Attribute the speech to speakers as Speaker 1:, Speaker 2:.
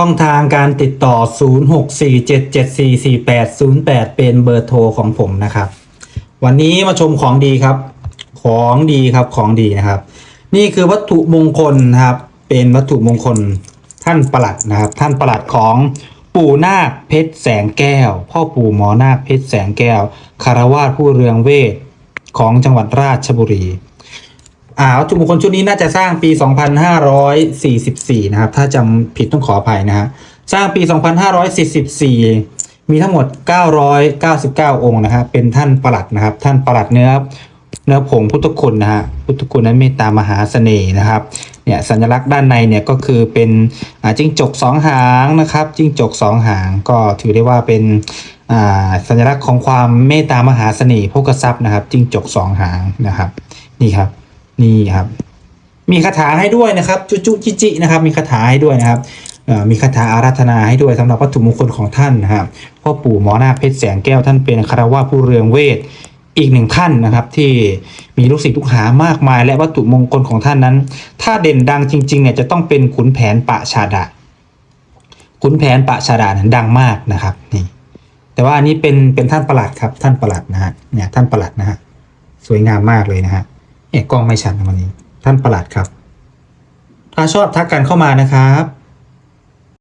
Speaker 1: ช่องทางการติดต่อ 0647744808 เป็นเบอร์โทรของผมนะครับ วันนี้มาชมของดีครับ ของดีครับของดีนะครับ นี่คือวัตถุมงคลนะครับ เป็นวัตถุมงคลท่านประหลัดนะครับ ท่านประหลัดของปู่นาคเพชรแสงแก้ว พ่อปู่หมอนาคเพชรแสงแก้วคารวาสผู้เรืองเวทของจังหวัดราชบุรี อ่าวัตถุมงคลชุดนี้น่าจะสร้างปี 2544 นะครับ ถ้าจำผิดต้องขออภัยนะฮะสร้างปี 2544 มีทั้งหมด 999 องค์นะฮะเป็นท่านประหลัดนะครับ ท่านประหลัดเนื้อเนื้อผงพุทธคุณนะฮะพุทธคุณนั้นเมตตามหาเสน่ห์นะครับเนี่ยสัญลักษณ์ด้านในเนี่ยก็คือเป็นจิ้งจกสองหางนะครับจิ้งจกสองหางก็ถือได้ว่าเป็นสัญลักษณ์ของความเมตตามหาเสน่ห์โภกทรัพย์นะครับจิ้งจกสองหางนะครับนี่ครับ นี่ครับ มีคาถาให้ด้วยนะครับจุจุจิจินะครับ มีคาถาให้ด้วยนะครับมีคาถาอาราธนาให้ด้วยสำหรับวัตถุมงคลของท่านนะครับพ่อปู่หมอนาเพชรแสงแก้วท่านเป็นคารวะผู้เรืองเวทอีกหนึ่งท่านนะครับที่มีลูกศิษย์ลูกหามากมาย และวัตถุมงคลของท่านนั้น ถ้าเด่นดังจริงๆเนี่ยจะต้องเป็นขุนแผนปะชาดะขุนแผนปะชาดานั้นดังมากนะครับนี่แต่ว่าอันนี้เป็นเป็นท่านประหลัดครับท่านประหลัดนะฮะเนี่ยท่านประหลัดนะฮะสวยงามมากเลยนะฮะ เอกกล้องไม่ชัดนวันนี้ ท่านประหลัดครับ ถ้าชอบทักกันเข้ามานะครับ